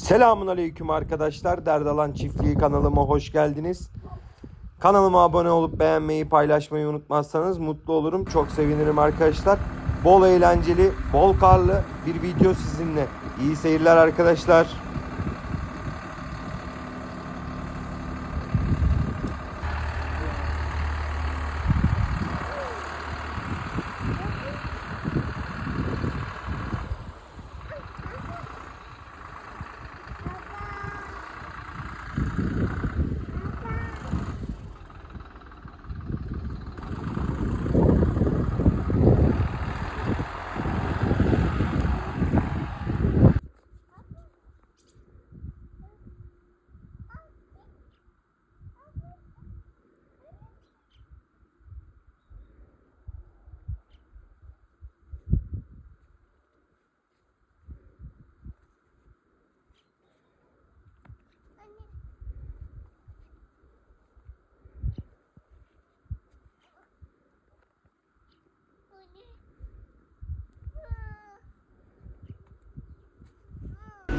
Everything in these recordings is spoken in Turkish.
Selamun Aleyküm arkadaşlar. Derdalan Çiftliği kanalıma hoş geldiniz. Kanalıma abone olup beğenmeyi, paylaşmayı unutmazsanız mutlu olurum. Çok sevinirim arkadaşlar. Bol eğlenceli, bol karlı bir video sizinle. İyi seyirler arkadaşlar.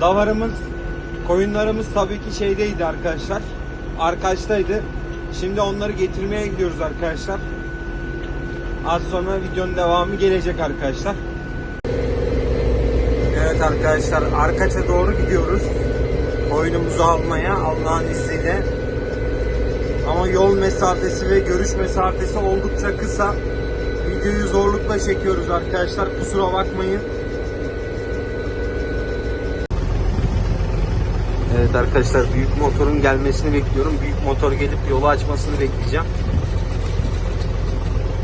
Davarımız, koyunlarımız tabii ki şeydeydi arkadaşlar. Arkaçtaydı. Şimdi onları getirmeye gidiyoruz arkadaşlar. Az sonra videonun devamı gelecek arkadaşlar. Evet arkadaşlar Arkaç'a doğru gidiyoruz. Koyunumuzu almaya Allah'ın izniyle. Ama yol mesafesi ve görüş mesafesi oldukça kısa. Videoyu zorlukla çekiyoruz arkadaşlar. Kusura bakmayın. Evet arkadaşlar büyük motorun gelmesini bekliyorum. Büyük motor gelip yolu açmasını bekleyeceğim.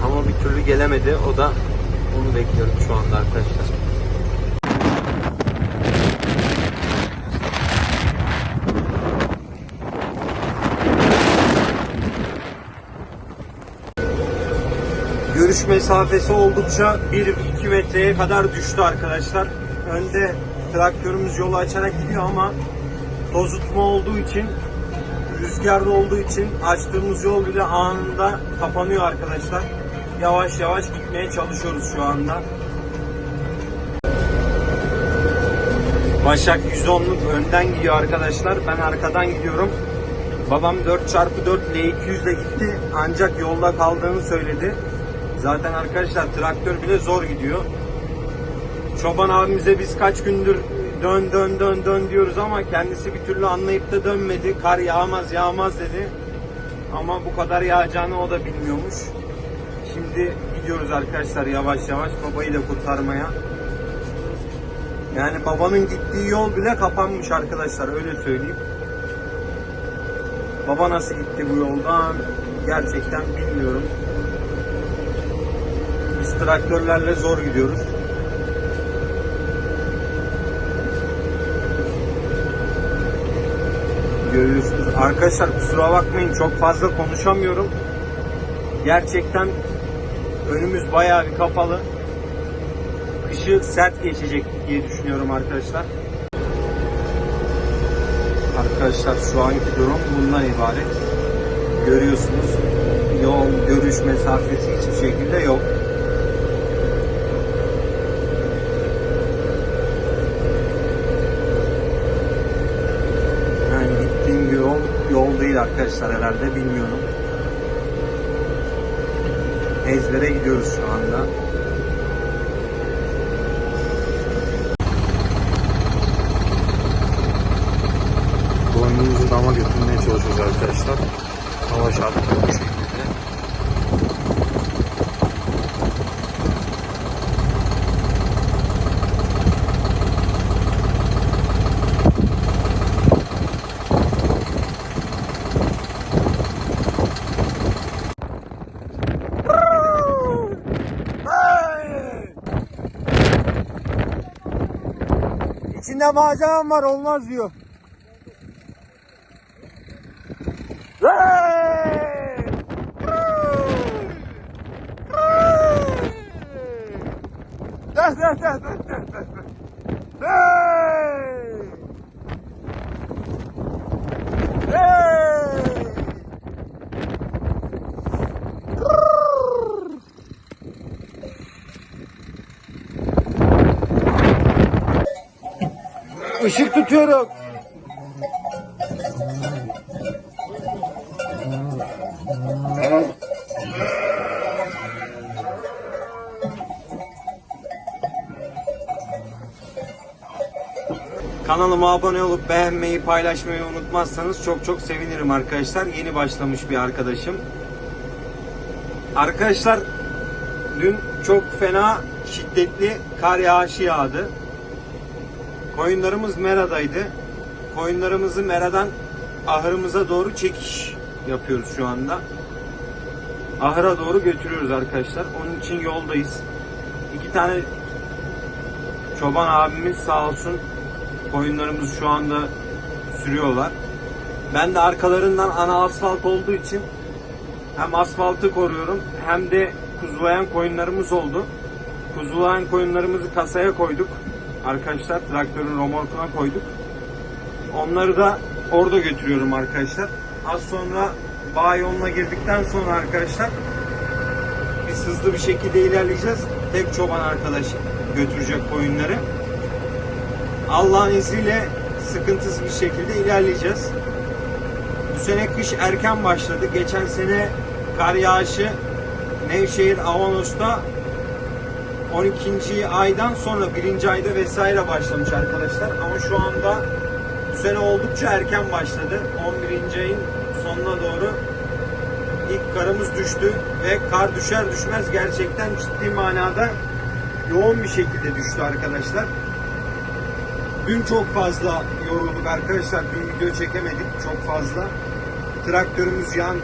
Ama bir türlü gelemedi. O da onu bekliyorum şu anda arkadaşlar. Görüş mesafesi oldukça 1-2 metreye kadar düştü arkadaşlar. Önde traktörümüz yolu açarak gidiyor ama tozutma olduğu için rüzgarda olduğu için açtığımız yol bile anında kapanıyor arkadaşlar. Yavaş yavaş gitmeye çalışıyoruz şu anda. Başak 110'luk önden gidiyor arkadaşlar. Ben arkadan gidiyorum. Babam 4x4 L200 ile gitti ancak yolda kaldığını söyledi. Zaten arkadaşlar traktör bile zor gidiyor. Çoban abimize biz kaç gündür dön dön dön dön diyoruz ama kendisi bir türlü anlayıp da dönmedi. Kar yağmaz yağmaz dedi. Ama bu kadar yağacağını o da bilmiyormuş. Şimdi gidiyoruz arkadaşlar yavaş yavaş babayı da kurtarmaya. Yani babanın gittiği yol bile kapanmış arkadaşlar öyle söyleyeyim. Baba nasıl gitti bu yoldan gerçekten bilmiyorum. Biz traktörlerle zor gidiyoruz. Görüyorsunuz. Arkadaşlar kusura bakmayın çok fazla konuşamıyorum. Gerçekten önümüz bayağı bir kapalı. Kışı sert geçecek diye düşünüyorum arkadaşlar. Arkadaşlar şu anki durum bundan ibaret. Görüyorsunuz yol görüş mesafesi hiçbir şekilde yok. Yani gittiğim bir yol, yol değil arkadaşlar herhalde bilmiyorum. Ezbere gidiyoruz şu anda. Boynumuzu dama götürmeye çalışıyoruz arkadaşlar. Hava şartları malzemem var olmaz diyor. Işık tutuyorum. Kanalıma abone olup beğenmeyi, paylaşmayı unutmazsanız çok çok sevinirim arkadaşlar. Yeni başlamış bir arkadaşım. Arkadaşlar dün çok fena şiddetli kar yağışı yağdı. Koyunlarımız Mera'daydı. Koyunlarımızı Mera'dan ahırımıza doğru çekiş yapıyoruz şu anda. Ahıra doğru götürüyoruz arkadaşlar. Onun için yoldayız. İki tane çoban abimiz sağ olsun koyunlarımız şu anda sürüyorlar. Ben de arkalarından ana asfalt olduğu için hem asfaltı koruyorum hem de kuzulayan koyunlarımız oldu. Kuzulayan koyunlarımızı kasaya koyduk. Arkadaşlar traktörün romorkuna koyduk. Onları da orada götürüyorum arkadaşlar. Az sonra bağ yoluna girdikten sonra arkadaşlar biz hızlı bir şekilde ilerleyeceğiz. Tek çoban arkadaş götürecek koyunları. Allah'ın izniyle sıkıntısız bir şekilde ilerleyeceğiz. Bu sene kış erken başladı. Geçen sene kar yağışı Nevşehir Avanos'ta 12. aydan sonra 1. ayda vesaire başlamış arkadaşlar. Ama şu anda bu sene oldukça erken başladı. 11. ayın sonuna doğru ilk karımız düştü ve kar düşer düşmez gerçekten ciddi manada yoğun bir şekilde düştü arkadaşlar. Dün çok fazla yorulduk arkadaşlar. Dün video çekemedik çok fazla. Traktörümüz yan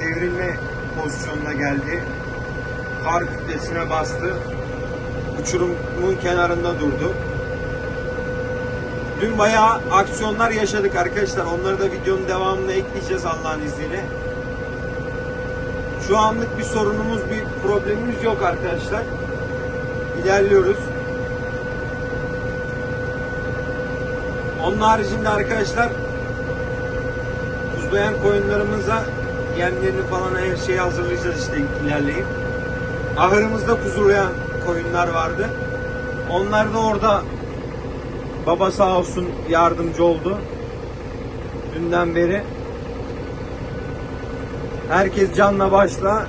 devrilme pozisyonuna geldi. Kar kütlesine bastı. Uçurumun kenarında durdu. Dün bayağı aksiyonlar yaşadık arkadaşlar. Onları da videonun devamına ekleyeceğiz Allah'ın izniyle. Şu anlık bir sorunumuz, bir problemimiz yok arkadaşlar. İlerliyoruz. Onun haricinde arkadaşlar buzlayan koyunlarımıza yemlerini falan her şeyi hazırlayacağız işte ilerleyip. Ahırımızda kuzulayan koyunlar vardı. Onlar da orada baba sağ olsun yardımcı oldu. Dünden beri herkes canla başla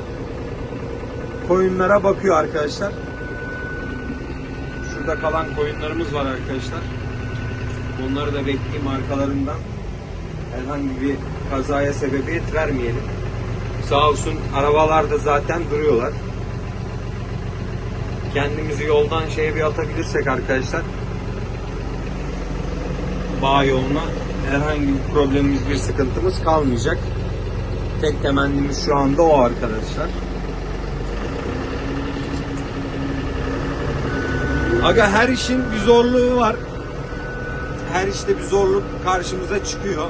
koyunlara bakıyor arkadaşlar. Şurada kalan koyunlarımız var arkadaşlar. Onları da bekleyeyim arkalarından. Herhangi bir kazaya sebebiyet vermeyelim. Sağ olsun arabalarda zaten duruyorlar. Kendimizi yoldan şeye bir atabilirsek arkadaşlar bağ yoluna herhangi bir problemimiz bir sıkıntımız kalmayacak. Tek temennimiz şu anda o arkadaşlar. Aga her işin bir zorluğu var her işte bir zorluk karşımıza çıkıyor.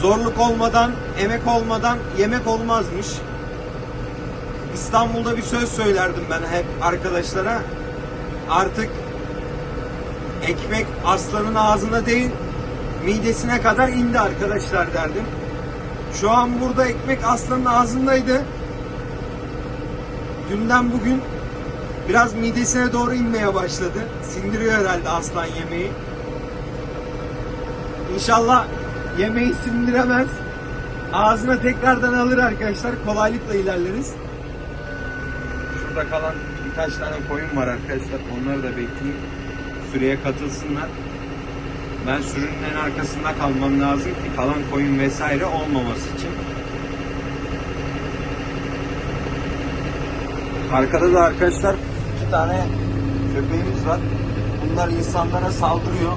Zorluk olmadan, emek olmadan yemek olmazmış. İstanbul'da bir söz söylerdim ben hep arkadaşlara. Artık ekmek aslanın ağzına değil, midesine kadar indi arkadaşlar derdim. Şu an burada ekmek aslanın ağzındaydı. Dünden bugün biraz midesine doğru inmeye başladı. Sindiriyor herhalde aslan yemeği. İnşallah yemeği sindiremez. Ağzına tekrardan alır arkadaşlar. Kolaylıkla ilerleriz. Şurada kalan birkaç tane koyun var arkadaşlar. Onları da bekleyeyim. Süreye katılsınlar. Ben sürünün en arkasında kalmam lazım ki kalan koyun vesaire olmaması için. Arkada da arkadaşlar iki tane köpeğimiz var. Bunlar insanlara saldırıyor.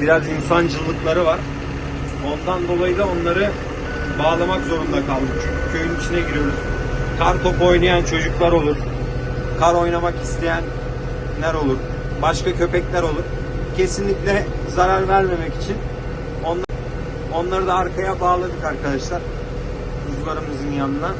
Biraz insancıllıkları var. Ondan dolayı da onları bağlamak zorunda kaldık. Çünkü köyün içine giriyoruz. Kar topu oynayan çocuklar olur. Kar oynamak isteyenler olur. Başka köpekler olur. Kesinlikle zarar vermemek için onları, da arkaya bağladık arkadaşlar. Kuzularımızın yanına.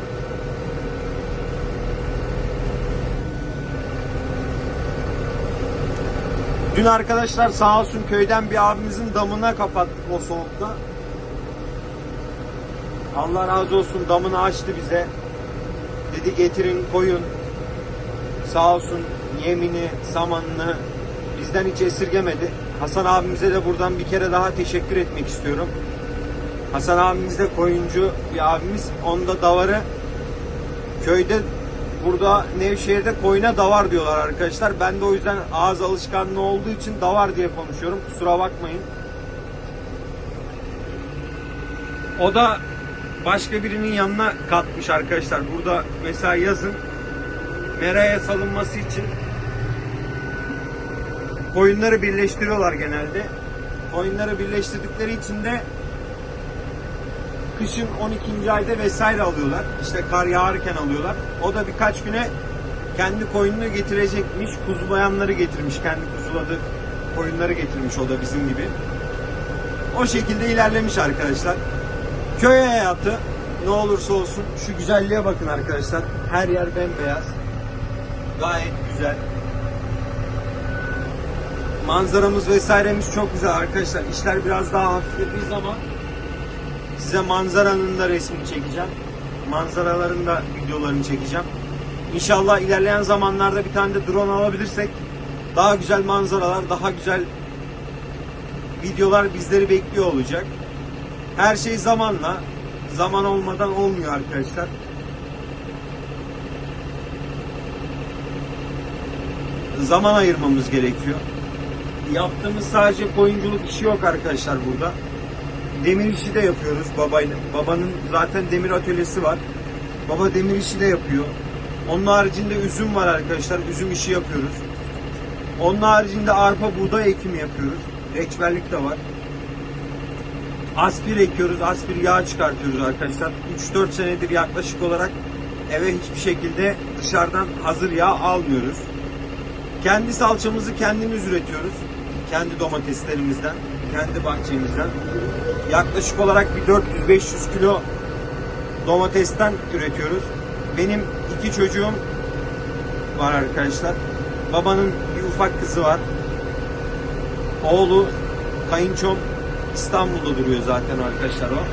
Dün arkadaşlar sağ olsun köyden bir abimizin damına kapattık o soğukta. Allah razı olsun damını açtı bize. Dedi getirin koyun. Sağ olsun yemini, samanını bizden hiç esirgemedi. Hasan abimize de buradan bir kere daha teşekkür etmek istiyorum. Hasan abimiz de koyuncu bir abimiz. Onda davarı köyde burada Nevşehir'de koyuna davar diyorlar arkadaşlar. Ben de o yüzden ağız alışkanlığı olduğu için davar diye konuşuyorum. Kusura bakmayın. O da başka birinin yanına katmış arkadaşlar. Burada mesela yazın meraya salınması için koyunları birleştiriyorlar genelde. Koyunları birleştirdikleri için de kışın 12. ayda vesaire alıyorlar. İşte kar yağarken alıyorlar. O da birkaç güne kendi koyununu getirecekmiş. Kuzulayanları getirmiş. Kendi kuzuladığı koyunları getirmiş o da bizim gibi. O şekilde ilerlemiş arkadaşlar. Köy hayatı ne olursa olsun şu güzelliğe bakın arkadaşlar. Her yer bembeyaz. Gayet güzel. Manzaramız vesairemiz çok güzel arkadaşlar. İşler biraz daha hafiflediği zaman size manzaranın da resmini çekeceğim. Manzaraların da videolarını çekeceğim. İnşallah ilerleyen zamanlarda bir tane de drone alabilirsek daha güzel manzaralar, daha güzel videolar bizleri bekliyor olacak. Her şey zamanla, zaman olmadan olmuyor arkadaşlar. Zaman ayırmamız gerekiyor. Yaptığımız sadece koyunculuk işi yok arkadaşlar burada. Demir işi de yapıyoruz babayla. Babanın zaten demir atölyesi var. Baba demir işi de yapıyor. Onun haricinde üzüm var arkadaşlar. Üzüm işi yapıyoruz. Onun haricinde arpa buğday ekimi yapıyoruz. Reçberlik de var. Aspir ekiyoruz. Aspir yağ çıkartıyoruz arkadaşlar. 3-4 senedir yaklaşık olarak eve hiçbir şekilde dışarıdan hazır yağ almıyoruz. Kendi salçamızı kendimiz üretiyoruz. Kendi domateslerimizden, kendi bahçemizden. Yaklaşık olarak bir 400-500 kilo domatesten üretiyoruz. Benim iki çocuğum var arkadaşlar. Babanın bir ufak kızı var. Oğlu, kayınçom İstanbul'da duruyor zaten arkadaşlar o.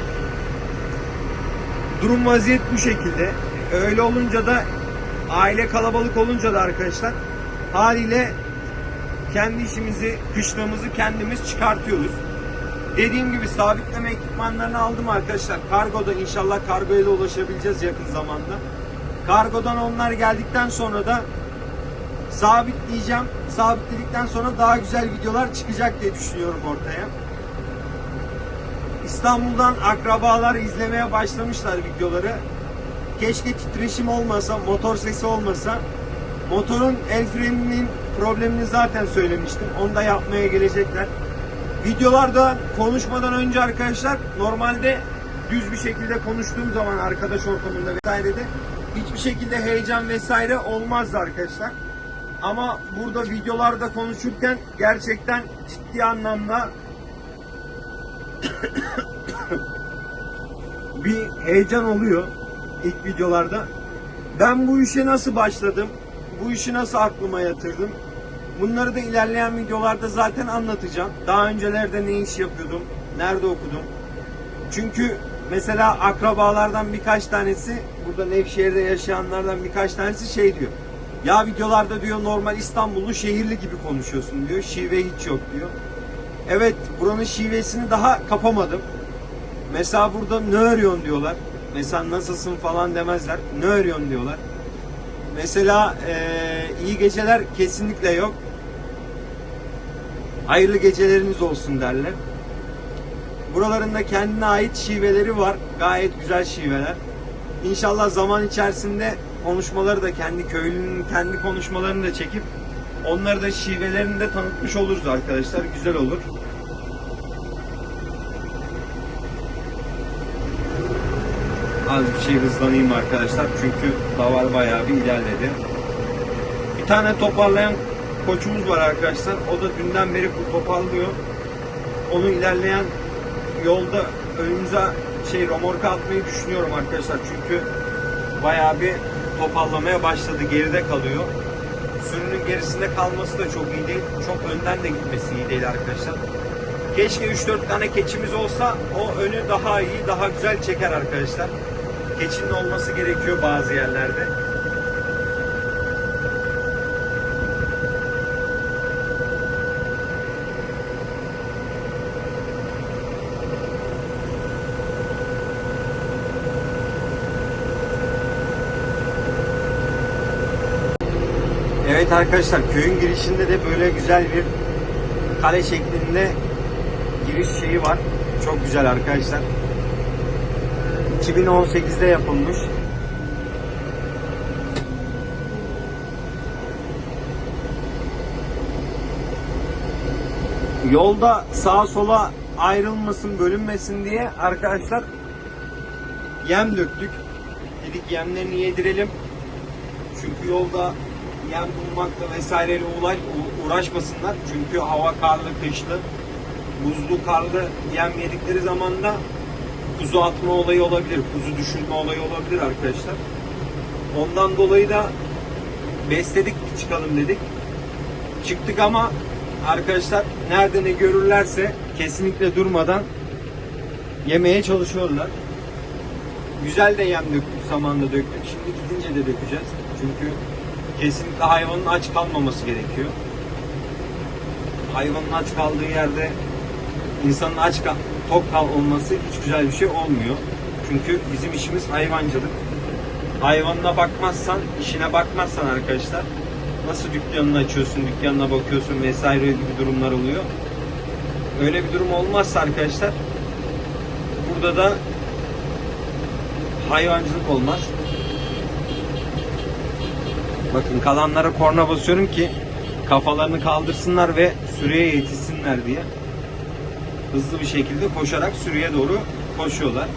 Durum vaziyet bu şekilde. Öyle olunca da aile kalabalık olunca da arkadaşlar haliyle kendi işimizi, kışlamızı kendimiz çıkartıyoruz. Dediğim gibi sabitleme ekipmanlarını aldım arkadaşlar. Kargoda inşallah kargoya da ulaşabileceğiz yakın zamanda. Kargodan onlar geldikten sonra da sabitleyeceğim. Sabitledikten sonra daha güzel videolar çıkacak diye düşünüyorum ortaya. İstanbul'dan akrabalar izlemeye başlamışlar videoları. Keşke titreşim olmasa, motor sesi olmasa. Motorun el freninin problemini zaten söylemiştim. Onu da yapmaya gelecekler. Videolarda konuşmadan önce arkadaşlar normalde düz bir şekilde konuştuğum zaman arkadaş ortamında vesairede hiçbir şekilde heyecan vesaire olmazdı arkadaşlar. Ama burada videolarda konuşurken gerçekten ciddi anlamda bir heyecan oluyor ilk videolarda. Ben bu işe nasıl başladım? Bu işi nasıl aklıma yatırdım? Bunları da ilerleyen videolarda zaten anlatacağım. Daha öncelerde ne iş yapıyordum? Nerede okudum? Çünkü mesela akrabalardan birkaç tanesi, burada Nevşehir'de yaşayanlardan birkaç tanesi şey diyor. Ya videolarda diyor normal İstanbullu şehirli gibi konuşuyorsun diyor. Şive hiç yok diyor. Evet buranın şivesini daha kapamadım. Mesela burada ne örüyorsun diyorlar. Mesela nasılsın falan demezler. Ne örüyorsun diyorlar. Mesela eee, iyi geceler kesinlikle yok. Hayırlı geceleriniz olsun derler. Buralarında kendine ait şiveleri var. Gayet güzel şiveler. İnşallah zaman içerisinde konuşmaları da kendi köylünün kendi konuşmalarını da çekip onları da şivelerini de tanıtmış oluruz arkadaşlar. Güzel olur. Az bir şey hızlanayım arkadaşlar çünkü davar bayağı bir ilerledi. Bir tane toparlayan koçumuz var arkadaşlar. O da dünden beri bu toparlıyor. Onu ilerleyen yolda önümüze şey romorka atmayı düşünüyorum arkadaşlar. Çünkü bayağı bir toparlamaya başladı. Geride kalıyor. Sürünün gerisinde kalması da çok iyi değil. Çok önden de gitmesi iyi değil arkadaşlar. Keşke 3-4 tane keçimiz olsa o önü daha iyi, daha güzel çeker arkadaşlar. Keçinin olması gerekiyor bazı yerlerde. Arkadaşlar köyün girişinde de böyle güzel bir kale şeklinde giriş şeyi var. Çok güzel arkadaşlar. 2018'de yapılmış. Yolda sağa sola ayrılmasın, bölünmesin diye arkadaşlar yem döktük. Dedik yemlerini yedirelim. Çünkü yolda yem bulmakla vesaireyle uğraş, uğraşmasınlar. Çünkü hava karlı, kışlı, buzlu, karlı yem yedikleri zaman da kuzu atma olayı olabilir, kuzu düşürme olayı olabilir arkadaşlar. Ondan dolayı da besledik çıkalım dedik. Çıktık ama arkadaşlar nerede ne görürlerse kesinlikle durmadan yemeye çalışıyorlar. Güzel de yem döktük, zamanda döktük. Şimdi gidince de dökeceğiz. Çünkü kesinlikle hayvanın aç kalmaması gerekiyor. Hayvanın aç kaldığı yerde insanın aç kal tok kal olması hiç güzel bir şey olmuyor. Çünkü bizim işimiz hayvancılık. Hayvanına bakmazsan, işine bakmazsan arkadaşlar nasıl dükkanını açıyorsun, dükkanına bakıyorsun vesaire gibi durumlar oluyor. Öyle bir durum olmazsa arkadaşlar burada da hayvancılık olmaz. Bakın kalanlara korna basıyorum ki kafalarını kaldırsınlar ve sürüye yetişsinler diye. Hızlı bir şekilde koşarak sürüye doğru koşuyorlar.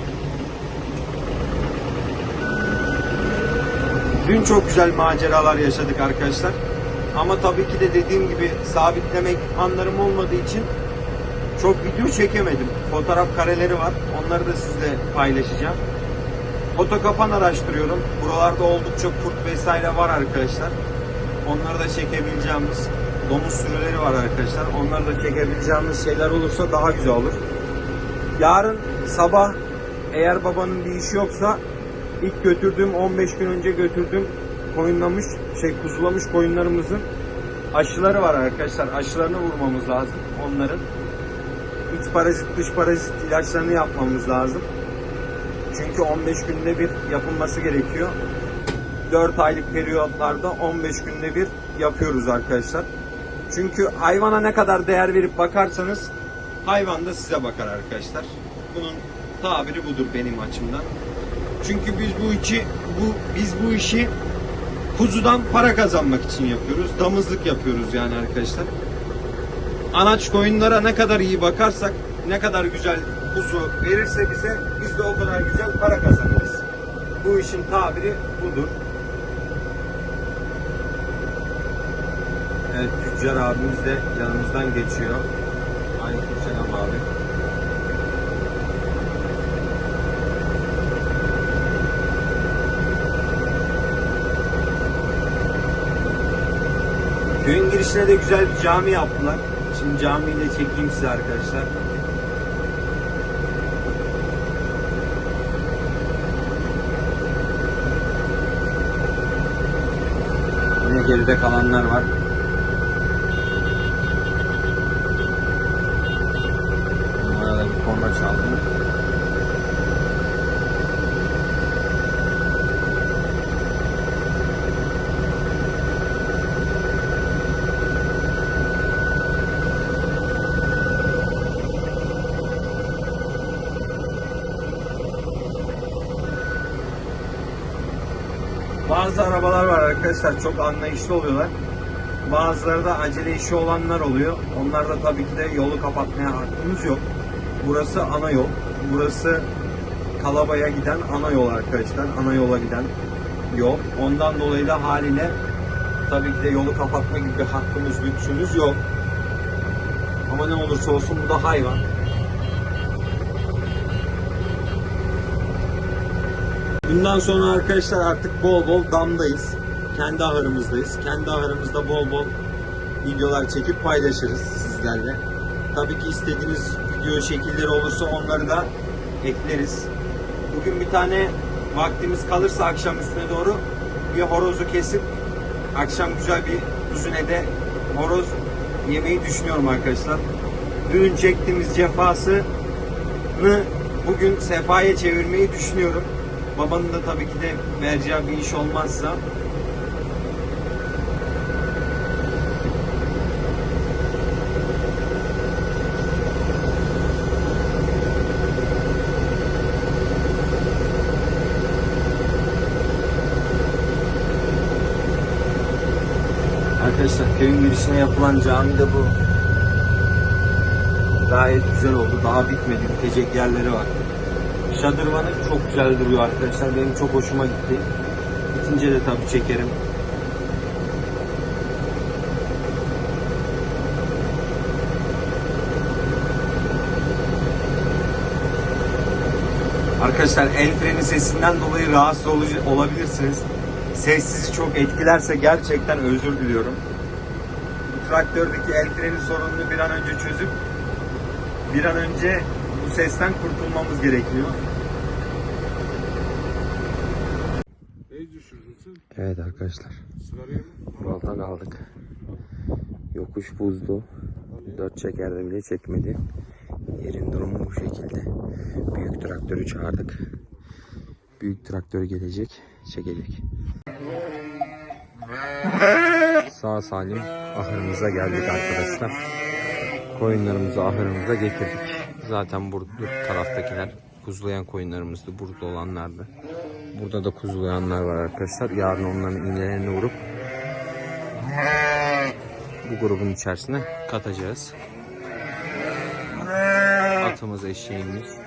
Dün çok güzel maceralar yaşadık arkadaşlar. Ama tabii ki de dediğim gibi sabitlemek anlarım olmadığı için çok video çekemedim. Fotoğraf kareleri var. Onları da sizle paylaşacağım. Foto kapan araştırıyorum. Buralarda oldukça kurt vesaire var arkadaşlar. Onları da çekebileceğimiz domuz sürüleri var arkadaşlar. Onları da çekebileceğimiz şeyler olursa daha güzel olur. Yarın sabah eğer babanın bir işi yoksa ilk götürdüğüm 15 gün önce götürdüğüm koyunlamış şey kuzulamış koyunlarımızın aşıları var arkadaşlar. Aşılarını vurmamız lazım onların. İç parazit dış parazit ilaçlarını yapmamız lazım. Çünkü 15 günde bir yapılması gerekiyor. 4 aylık periyotlarda 15 günde bir yapıyoruz arkadaşlar. Çünkü hayvana ne kadar değer verip bakarsanız hayvan da size bakar arkadaşlar. Bunun tabiri budur benim açımdan. Çünkü biz bu işi bu biz bu işi kuzudan para kazanmak için yapıyoruz. Damızlık yapıyoruz yani arkadaşlar. Anaç koyunlara ne kadar iyi bakarsak, ne kadar güzel kuzu verirse bize biz de o kadar güzel para kazanırız. Bu işin tabiri budur. Evet tüccar abimiz de yanımızdan geçiyor. Aleykümselam abi. Köyün girişine de güzel bir cami yaptılar. Şimdi camiyi de çekeyim size arkadaşlar. Geride kalanlar var. Onlara da bir korna çaldım. Bazı arabalar var arkadaşlar çok anlayışlı oluyorlar. Bazıları da acele işi olanlar oluyor. Onlar da tabii ki de yolu kapatmaya hakkımız yok. Burası ana yol. Burası Kalaba'ya giden ana yol arkadaşlar. Ana yola giden yol. Ondan dolayı da haliyle tabii ki de yolu kapatma gibi bir hakkımız, lüksümüz yok. Ama ne olursa olsun bu da hayvan. Bundan sonra arkadaşlar artık bol bol damdayız. Kendi ahırımızdayız. Kendi ahırımızda bol bol videolar çekip paylaşırız sizlerle. Tabii ki istediğiniz video şekilleri olursa onları da ekleriz. Bugün bir tane vaktimiz kalırsa akşam üstüne doğru bir horozu kesip akşam güzel bir kuzunede horoz yemeyi düşünüyorum arkadaşlar. Dün çektiğimiz cefasını bugün sefaya çevirmeyi düşünüyorum. Babanın da tabii ki de vereceği bir iş olmazsa Arkadaşlar köyün girişine yapılan cami de bu. Gayet güzel oldu. Daha bitmedi. Bitecek yerleri var. Şadırvanı çok güzel duruyor arkadaşlar. Benim çok hoşuma gitti. Bitince de tabii çekerim. Arkadaşlar el freni sesinden dolayı rahatsız olabilirsiniz. Ses sizi çok etkilerse gerçekten özür diliyorum. Bu traktördeki el freni sorununu bir an önce çözüp bir an önce sesten kurtulmamız gerekiyor. Evet arkadaşlar. Sigarayı mı? Yolda kaldık. Yokuş buzdu. Dört çekerde bile çekmedi. Yerin durumu bu şekilde. Büyük traktörü çağırdık. Büyük traktör gelecek, çekecek. Sağ salim ahırımıza geldik arkadaşlar. Koyunlarımızı ahırımıza getirdik. Zaten burada taraftakiler kuzulayan koyunlarımızdı. Burada olanlardı. Burada da kuzulayanlar var arkadaşlar. Yarın onların iğnelerini vurup bu grubun içerisine katacağız. Atımız, eşeğimiz.